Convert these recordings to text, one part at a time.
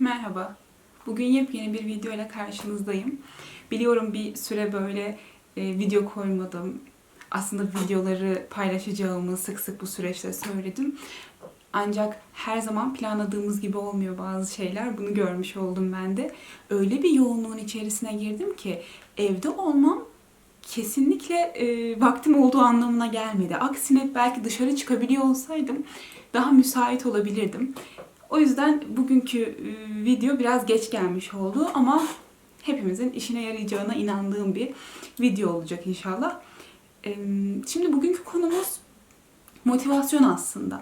Merhaba. Bugün yepyeni bir video ile karşınızdayım. Biliyorum bir süre böyle e, video koymadım. Aslında videoları paylaşacağımı sık sık bu süreçte söyledim. Ancak her zaman planladığımız gibi olmuyor bazı şeyler. Bunu görmüş oldum ben de. Öyle bir yoğunluğun içerisine girdim ki evde olmam kesinlikle e, vaktim olduğu anlamına gelmedi. Aksine belki dışarı çıkabiliyor olsaydım daha müsait olabilirdim. O yüzden bugünkü e, video biraz geç gelmiş oldu ama hepimizin işine yarayacağına inandığım bir video olacak inşallah. Şimdi bugünkü konumuz motivasyon aslında.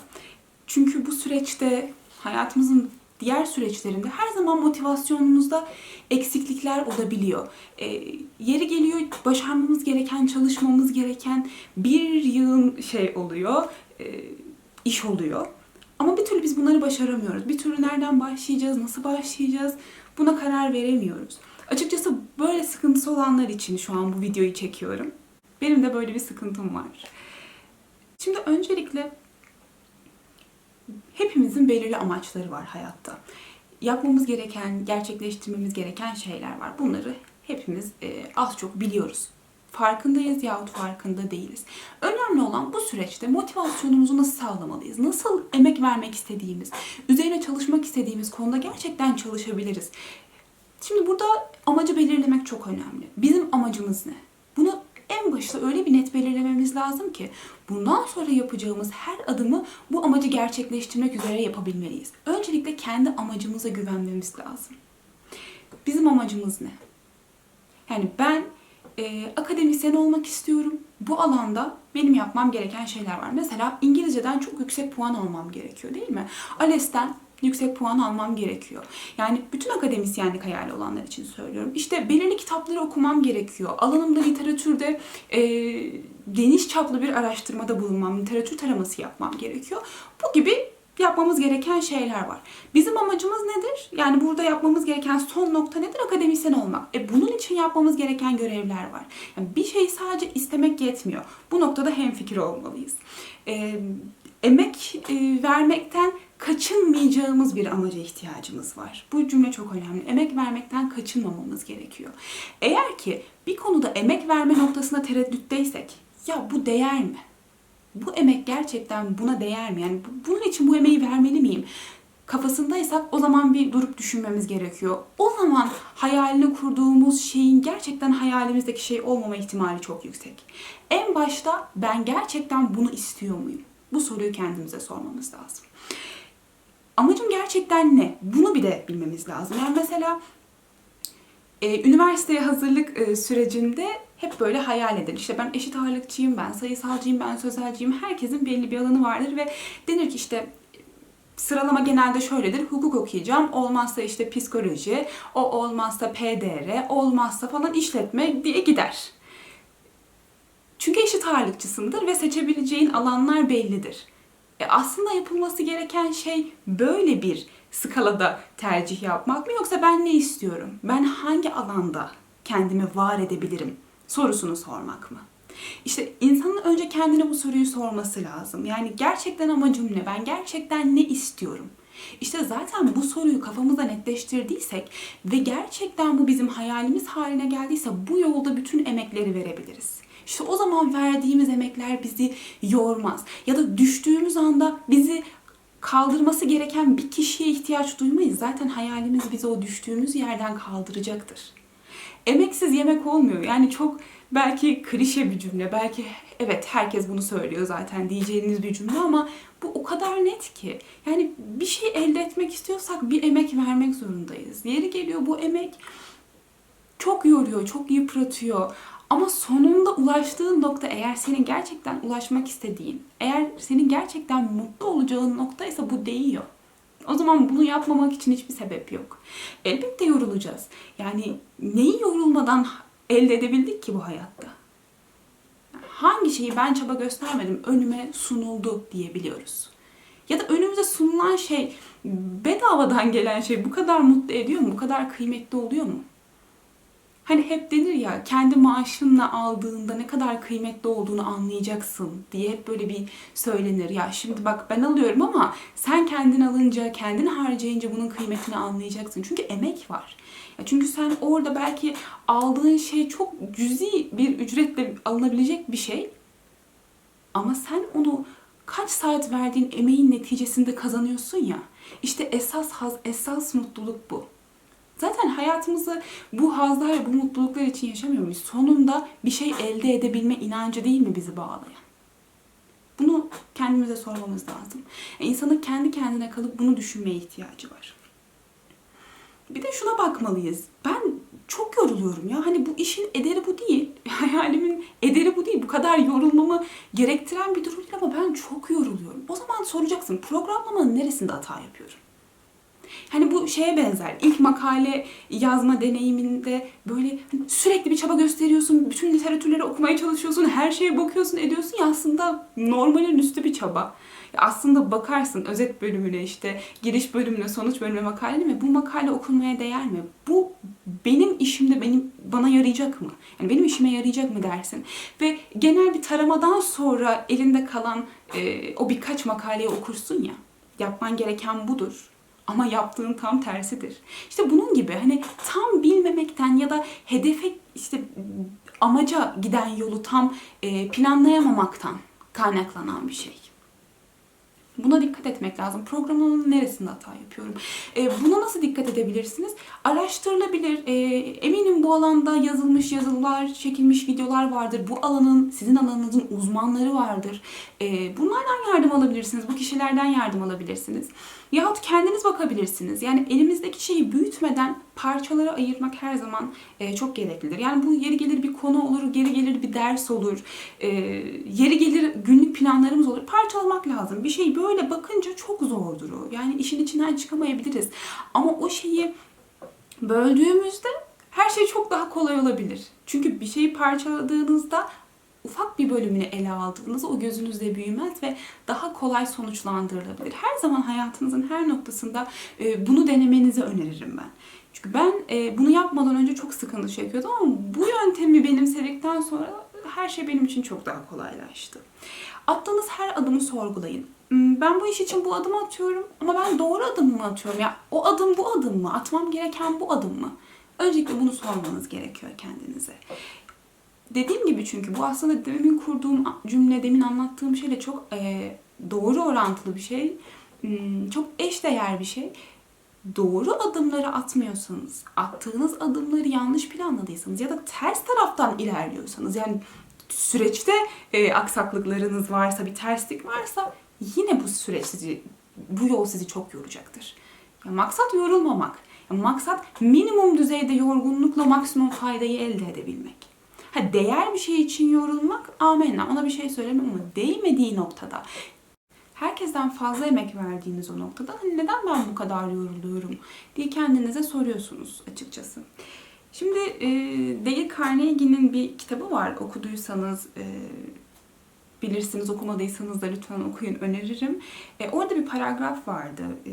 Çünkü bu süreçte hayatımızın diğer süreçlerinde her zaman motivasyonumuzda eksiklikler olabiliyor. E, yeri geliyor başarmamız gereken, çalışmamız gereken bir yığın şey oluyor, e, iş oluyor. Ama bir türlü biz bunları başaramıyoruz. Bir türlü nereden başlayacağız, nasıl başlayacağız buna karar veremiyoruz. Açıkçası böyle sıkıntısı olanlar için şu an bu videoyu çekiyorum. Benim de böyle bir sıkıntım var. Şimdi öncelikle hepimizin belirli amaçları var hayatta. Yapmamız gereken, gerçekleştirmemiz gereken şeyler var. Bunları hepimiz e, az çok biliyoruz. Farkındayız yahut farkında değiliz. Önemli olan bu süreçte motivasyonumuzu nasıl sağlamalıyız? Nasıl emek vermek istediğimiz, üzerine çalışmak istediğimiz konuda gerçekten çalışabiliriz. Şimdi burada amacı belirlemek çok önemli. Bizim amacımız ne? Bunu en başta öyle bir net belirlememiz lazım ki bundan sonra yapacağımız her adımı bu amacı gerçekleştirmek üzere yapabilmeliyiz. Öncelikle kendi amacımıza güvenmemiz lazım. Bizim amacımız ne? Yani ben e, akademisyen olmak istiyorum. Bu alanda benim yapmam gereken şeyler var. Mesela İngilizceden çok yüksek puan almam gerekiyor değil mi? ALES'ten yüksek puan almam gerekiyor. Yani bütün akademisyenlik hayali olanlar için söylüyorum. İşte belirli kitapları okumam gerekiyor. Alanımda literatürde e, geniş çaplı bir araştırmada bulunmam, literatür taraması yapmam gerekiyor. Bu gibi yapmamız gereken şeyler var. Bizim amacımız nedir? Yani burada yapmamız gereken son nokta nedir? Akademisyen olmak. E bunun için yapmamız gereken görevler var. Yani bir şeyi sadece istemek yetmiyor. Bu noktada hemfikir olmalıyız. E, emek e, vermekten kaçınmayacağımız bir amaca ihtiyacımız var. Bu cümle çok önemli. Emek vermekten kaçınmamamız gerekiyor. Eğer ki bir konuda emek verme noktasında tereddütteysek, ya bu değer mi? Bu emek gerçekten buna değer mi? Yani bunun için bu emeği vermeli miyim? Kafasındaysak o zaman bir durup düşünmemiz gerekiyor. O zaman hayalini kurduğumuz şeyin gerçekten hayalimizdeki şey olmama ihtimali çok yüksek. En başta ben gerçekten bunu istiyor muyum? Bu soruyu kendimize sormamız lazım. Amacım gerçekten ne? Bunu bir de bilmemiz lazım. Yani mesela e, üniversiteye hazırlık e, sürecinde hep böyle hayal edilir. İşte ben eşit ağırlıkçıyım, ben sayısalcıyım, ben sözelciyim. Herkesin belli bir alanı vardır ve denir ki işte sıralama genelde şöyledir. Hukuk okuyacağım. Olmazsa işte psikoloji, o olmazsa PDR, olmazsa falan işletme diye gider. Çünkü eşit ağırlıkçısındır ve seçebileceğin alanlar bellidir. E aslında yapılması gereken şey böyle bir skalada tercih yapmak mı yoksa ben ne istiyorum? Ben hangi alanda kendimi var edebilirim? sorusunu sormak mı? İşte insanın önce kendine bu soruyu sorması lazım. Yani gerçekten amacım ne? Ben gerçekten ne istiyorum? İşte zaten bu soruyu kafamızda netleştirdiysek ve gerçekten bu bizim hayalimiz haline geldiyse bu yolda bütün emekleri verebiliriz. İşte o zaman verdiğimiz emekler bizi yormaz. Ya da düştüğümüz anda bizi kaldırması gereken bir kişiye ihtiyaç duymayız. Zaten hayalimiz bizi o düştüğümüz yerden kaldıracaktır. Emeksiz yemek olmuyor. Yani çok belki klişe bir cümle. Belki evet herkes bunu söylüyor zaten diyeceğiniz bir cümle ama bu o kadar net ki. Yani bir şey elde etmek istiyorsak bir emek vermek zorundayız. Yeri geliyor bu emek çok yoruyor, çok yıpratıyor. Ama sonunda ulaştığın nokta eğer senin gerçekten ulaşmak istediğin, eğer senin gerçekten mutlu olacağın noktaysa bu değiyor. O zaman bunu yapmamak için hiçbir sebep yok. Elbette yorulacağız. Yani neyi yorulmadan elde edebildik ki bu hayatta? Hangi şeyi ben çaba göstermedim, önüme sunuldu diyebiliyoruz. Ya da önümüze sunulan şey, bedavadan gelen şey bu kadar mutlu ediyor mu? Bu kadar kıymetli oluyor mu? Hani hep denir ya kendi maaşınla aldığında ne kadar kıymetli olduğunu anlayacaksın diye hep böyle bir söylenir. Ya şimdi bak ben alıyorum ama sen kendin alınca, kendin harcayınca bunun kıymetini anlayacaksın. Çünkü emek var. Ya çünkü sen orada belki aldığın şey çok cüzi bir ücretle alınabilecek bir şey. Ama sen onu kaç saat verdiğin emeğin neticesinde kazanıyorsun ya. İşte esas haz, esas mutluluk bu. Zaten hayatımızı bu hazlar ve bu mutluluklar için yaşamıyor muyuz? Sonunda bir şey elde edebilme inancı değil mi bizi bağlayan? Bunu kendimize sormamız lazım. E, İnsanın kendi kendine kalıp bunu düşünmeye ihtiyacı var. Bir de şuna bakmalıyız. Ben çok yoruluyorum ya. Hani bu işin ederi bu değil. Hayalimin ederi bu değil. Bu kadar yorulmamı gerektiren bir durum değil ama ben çok yoruluyorum. O zaman soracaksın programlamanın neresinde hata yapıyorum? Hani bu şeye benzer. İlk makale yazma deneyiminde böyle hani sürekli bir çaba gösteriyorsun. Bütün literatürleri okumaya çalışıyorsun. Her şeye bakıyorsun, ediyorsun ya aslında normalin üstü bir çaba. Ya aslında bakarsın özet bölümüne işte giriş bölümüne, sonuç bölümüne makale mi? Bu makale okunmaya değer mi? Bu benim işimde benim bana yarayacak mı? Yani benim işime yarayacak mı dersin? Ve genel bir taramadan sonra elinde kalan e, o birkaç makaleyi okursun ya. Yapman gereken budur ama yaptığın tam tersidir. İşte bunun gibi hani tam bilmemekten ya da hedefe işte amaca giden yolu tam planlayamamaktan kaynaklanan bir şey. Buna dikkat etmek lazım. Programlamanın neresinde hata yapıyorum? E, buna nasıl dikkat edebilirsiniz? Araştırılabilir. E, eminim bu alanda yazılmış yazılar, çekilmiş videolar vardır. Bu alanın, sizin alanınızın uzmanları vardır. E, bunlardan yardım alabilirsiniz. Bu kişilerden yardım alabilirsiniz. Yahut kendiniz bakabilirsiniz. Yani elimizdeki şeyi büyütmeden parçalara ayırmak her zaman e, çok gereklidir. Yani bu yeri gelir bir konu olur, geri gelir bir ders olur, e, yeri gelir günlük planlarımız olur. Parçalamak lazım. Bir şey böyle bakınca çok zordur o. Yani işin içinden çıkamayabiliriz. Ama o şeyi böldüğümüzde her şey çok daha kolay olabilir. Çünkü bir şeyi parçaladığınızda ufak bir bölümünü ele aldığınızda o gözünüzde büyümez ve daha kolay sonuçlandırılabilir. Her zaman hayatınızın her noktasında e, bunu denemenizi öneririm ben. Çünkü ben e, bunu yapmadan önce çok sıkıntı çekiyordum ama bu yöntemi benimsedikten sonra her şey benim için çok daha kolaylaştı. Attığınız her adımı sorgulayın. Hmm, Ben bu iş için bu adımı atıyorum ama ben doğru adım mı atıyorum? Ya o adım bu adım mı? Atmam gereken bu adım mı? Öncelikle bunu sormanız gerekiyor kendinize. Dediğim gibi çünkü bu aslında demin kurduğum cümle, demin anlattığım şeyle çok e, doğru orantılı bir şey. Hmm, Çok eşdeğer bir şey. Doğru adımları atmıyorsanız, attığınız adımları yanlış planladıysanız ya da ters taraftan ilerliyorsanız yani süreçte e, aksaklıklarınız varsa, bir terslik varsa yine bu süreç sizi, bu yol sizi çok yoracaktır. Ya maksat yorulmamak. Ya maksat minimum düzeyde yorgunlukla maksimum faydayı elde edebilmek. Ha değer bir şey için yorulmak amenna ona bir şey söylemem ama değmediği noktada herkesten fazla emek verdiğiniz o noktada hani neden ben bu kadar yoruluyorum diye kendinize soruyorsunuz açıkçası. Şimdi e, Dale Carnegie'nin bir kitabı var okuduysanız e, bilirsiniz okumadıysanız da lütfen okuyun öneririm. E, orada bir paragraf vardı. E,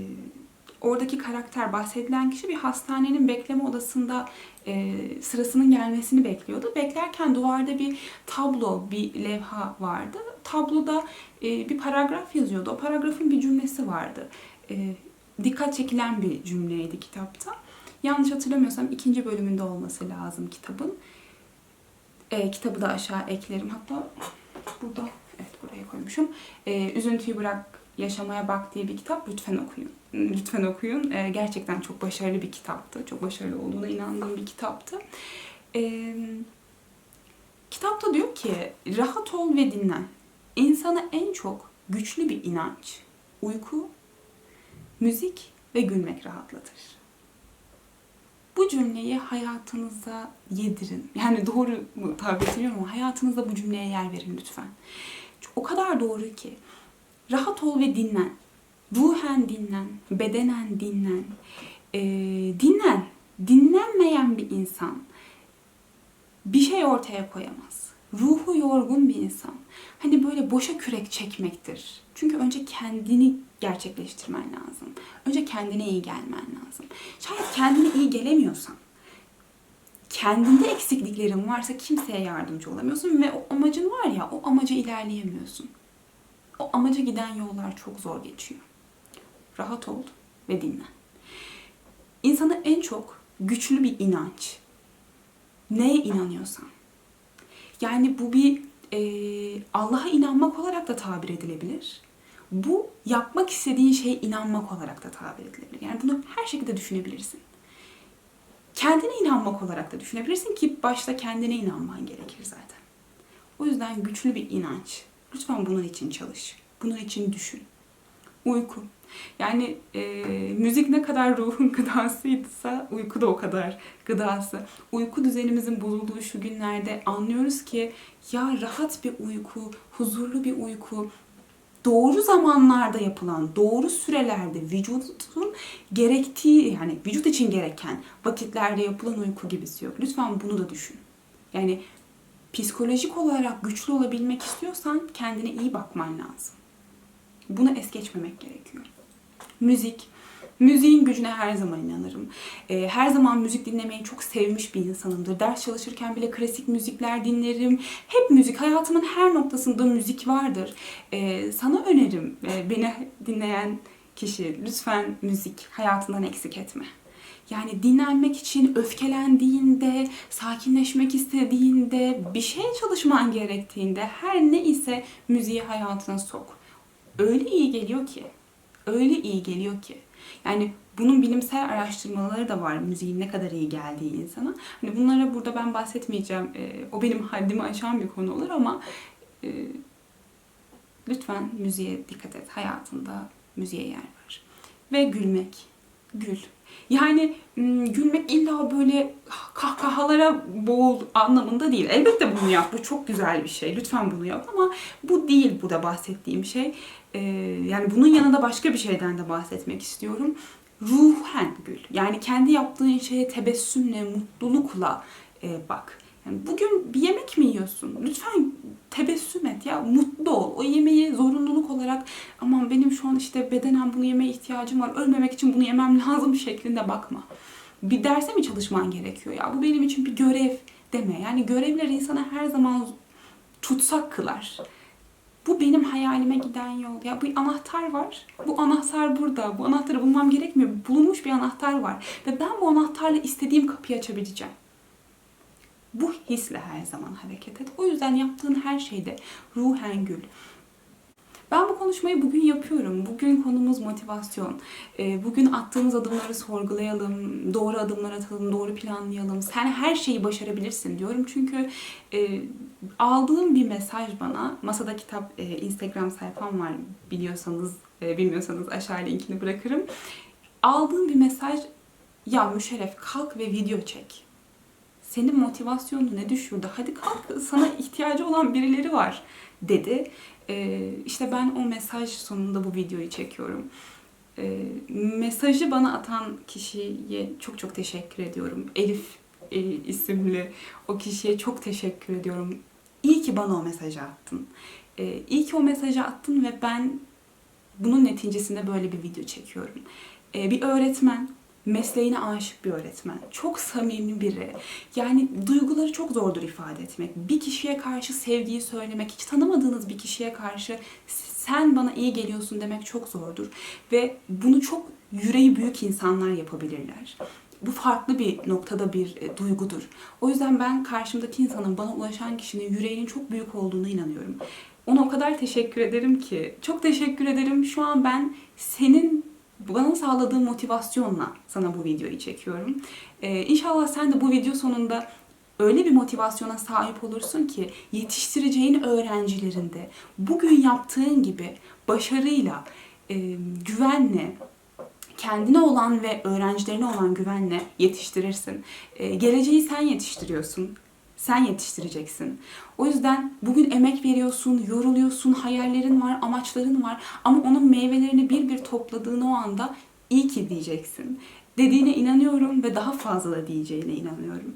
oradaki karakter bahsedilen kişi bir hastanenin bekleme odasında e, sırasının gelmesini bekliyordu. Beklerken duvarda bir tablo, bir levha vardı. Tabloda e, bir paragraf yazıyordu. O paragrafın bir cümlesi vardı. E, dikkat çekilen bir cümleydi kitapta. Yanlış hatırlamıyorsam ikinci bölümünde olması lazım kitabın. E, kitabı da aşağı eklerim. Hatta burada, evet buraya koymuşum. E, Üzüntüyü Bırak Yaşamaya Bak diye bir kitap lütfen okuyun. Lütfen okuyun. E, gerçekten çok başarılı bir kitaptı. Çok başarılı olduğuna inandığım bir kitaptı. E, kitapta diyor ki rahat ol ve dinlen. İnsana en çok güçlü bir inanç, uyku, müzik ve gülmek rahatlatır. Bu cümleyi hayatınıza yedirin. Yani doğru mu tabir ediyorum ama hayatınızda bu cümleye yer verin lütfen. O kadar doğru ki. Rahat ol ve dinlen. Ruhen dinlen, bedenen dinlen. Ee, dinlen. Dinlenmeyen bir insan bir şey ortaya koyamaz. Ruhu yorgun bir insan. Hani böyle boşa kürek çekmektir. Çünkü önce kendini gerçekleştirmen lazım. Önce kendine iyi gelmen lazım. Şayet kendine iyi gelemiyorsan, kendinde eksikliklerin varsa kimseye yardımcı olamıyorsun ve o amacın var ya o amaca ilerleyemiyorsun. O amaca giden yollar çok zor geçiyor. Rahat ol ve dinle. İnsanı en çok güçlü bir inanç. Neye inanıyorsan. Yani bu bir e, Allah'a inanmak olarak da tabir edilebilir. Bu yapmak istediğin şeye inanmak olarak da tabir edilebilir. Yani bunu her şekilde düşünebilirsin. Kendine inanmak olarak da düşünebilirsin ki başta kendine inanman gerekir zaten. O yüzden güçlü bir inanç. Lütfen bunun için çalış. Bunun için düşün. Uyku. Yani e, müzik ne kadar ruhun gıdasıysa uyku da o kadar gıdası. Uyku düzenimizin bozulduğu şu günlerde anlıyoruz ki ya rahat bir uyku, huzurlu bir uyku, doğru zamanlarda yapılan, doğru sürelerde vücudun gerektiği yani vücut için gereken vakitlerde yapılan uyku gibisi yok. Lütfen bunu da düşün. Yani psikolojik olarak güçlü olabilmek istiyorsan kendine iyi bakman lazım. Bunu es geçmemek gerekiyor. Müzik. Müziğin gücüne her zaman inanırım. Ee, her zaman müzik dinlemeyi çok sevmiş bir insanımdır. Ders çalışırken bile klasik müzikler dinlerim. Hep müzik. Hayatımın her noktasında müzik vardır. Ee, sana önerim e, beni dinleyen kişi lütfen müzik hayatından eksik etme. Yani dinlenmek için öfkelendiğinde, sakinleşmek istediğinde, bir şeye çalışman gerektiğinde her ne ise müziği hayatına sok. Öyle iyi geliyor ki. Öyle iyi geliyor ki. Yani bunun bilimsel araştırmaları da var müziğin ne kadar iyi geldiği insana. Hani bunlara burada ben bahsetmeyeceğim. O benim haddimi aşan bir konu olur ama lütfen müziğe dikkat et. Hayatında müziğe yer ver. Ve gülmek. Gül. Yani gülmek illa böyle kahkahalara boğul anlamında değil. Elbette bunu yap. Bu çok güzel bir şey. Lütfen bunu yap ama bu değil bu da bahsettiğim şey. Ee, yani bunun yanında başka bir şeyden de bahsetmek istiyorum. Ruhen gül. Yani kendi yaptığın şeye tebessümle, mutlulukla e, bak. Yani bugün bir yemek mi yiyorsun? Lütfen tebessüm et ya. Mutlu ol. O yemeği işte bedenen bunu yemeye ihtiyacım var. Ölmemek için bunu yemem lazım şeklinde bakma. Bir derse mi çalışman gerekiyor ya? Bu benim için bir görev deme. Yani görevler insana her zaman tutsak kılar. Bu benim hayalime giden yol. Ya bir anahtar var. Bu anahtar burada. Bu anahtarı bulmam gerekmiyor. Bulunmuş bir anahtar var. Ve ben bu anahtarla istediğim kapıyı açabileceğim. Bu hisle her zaman hareket et. O yüzden yaptığın her şeyde ruhen gül. Ben bu konuşmayı bugün yapıyorum. Bugün konumuz motivasyon. Ee, Bugün attığımız adımları sorgulayalım, doğru adımlar atalım, doğru planlayalım. Sen her şeyi başarabilirsin diyorum. Çünkü e, aldığım bir mesaj bana, masada kitap e, Instagram sayfam var biliyorsanız, e, bilmiyorsanız aşağı linkini bırakırım. Aldığım bir mesaj, ya Müşerref kalk ve video çek senin motivasyonunu ne düşürdü? Hadi kalk sana ihtiyacı olan birileri var dedi. Ee, işte ben o mesaj sonunda bu videoyu çekiyorum. Ee, mesajı bana atan kişiye çok çok teşekkür ediyorum. Elif e, isimli o kişiye çok teşekkür ediyorum. İyi ki bana o mesajı attın. Ee, iyi ki o mesajı attın ve ben bunun neticesinde böyle bir video çekiyorum. Ee, bir öğretmen mesleğine aşık bir öğretmen. Çok samimi biri. Yani duyguları çok zordur ifade etmek. Bir kişiye karşı sevgiyi söylemek, hiç tanımadığınız bir kişiye karşı sen bana iyi geliyorsun demek çok zordur. Ve bunu çok yüreği büyük insanlar yapabilirler. Bu farklı bir noktada bir e, duygudur. O yüzden ben karşımdaki insanın, bana ulaşan kişinin yüreğinin çok büyük olduğuna inanıyorum. Ona o kadar teşekkür ederim ki. Çok teşekkür ederim. Şu an ben senin bana sağladığı motivasyonla sana bu videoyu çekiyorum. Ee, inşallah sen de bu video sonunda öyle bir motivasyona sahip olursun ki yetiştireceğin öğrencilerinde bugün yaptığın gibi başarıyla, e, güvenle, kendine olan ve öğrencilerine olan güvenle yetiştirirsin. E, geleceği sen yetiştiriyorsun. Sen yetiştireceksin. O yüzden bugün emek veriyorsun, yoruluyorsun, hayallerin var, amaçların var ama onun meyvelerini bir bir topladığın o anda iyi ki diyeceksin. Dediğine inanıyorum ve daha fazla da diyeceğine inanıyorum.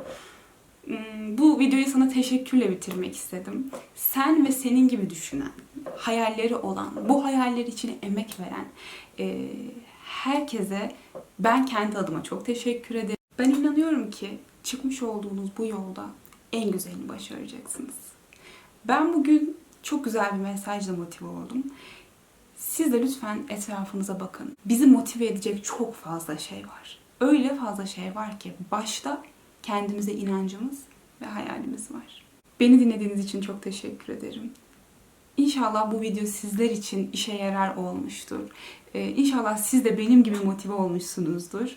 Hmm, Bu videoyu sana teşekkürle bitirmek istedim. Sen ve senin gibi düşünen, hayalleri olan, bu hayaller için emek veren e, herkese ben kendi adıma çok teşekkür ederim. Ben inanıyorum ki çıkmış olduğunuz bu yolda en güzelini başaracaksınız. Ben bugün çok güzel bir mesajla motive oldum. Siz de lütfen etrafınıza bakın. Bizi motive edecek çok fazla şey var. Öyle fazla şey var ki başta kendimize inancımız ve hayalimiz var. Beni dinlediğiniz için çok teşekkür ederim. İnşallah bu video sizler için işe yarar olmuştur. Ee, inşallah siz de benim gibi motive olmuşsunuzdur.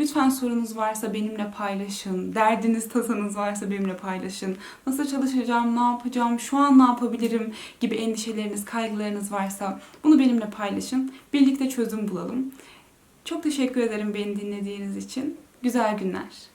Lütfen sorunuz varsa benimle paylaşın. Derdiniz, tasanız varsa benimle paylaşın. Nasıl çalışacağım, ne yapacağım, şu an ne yapabilirim gibi endişeleriniz, kaygılarınız varsa bunu benimle paylaşın. Birlikte çözüm bulalım. Çok teşekkür ederim beni dinlediğiniz için. Güzel günler.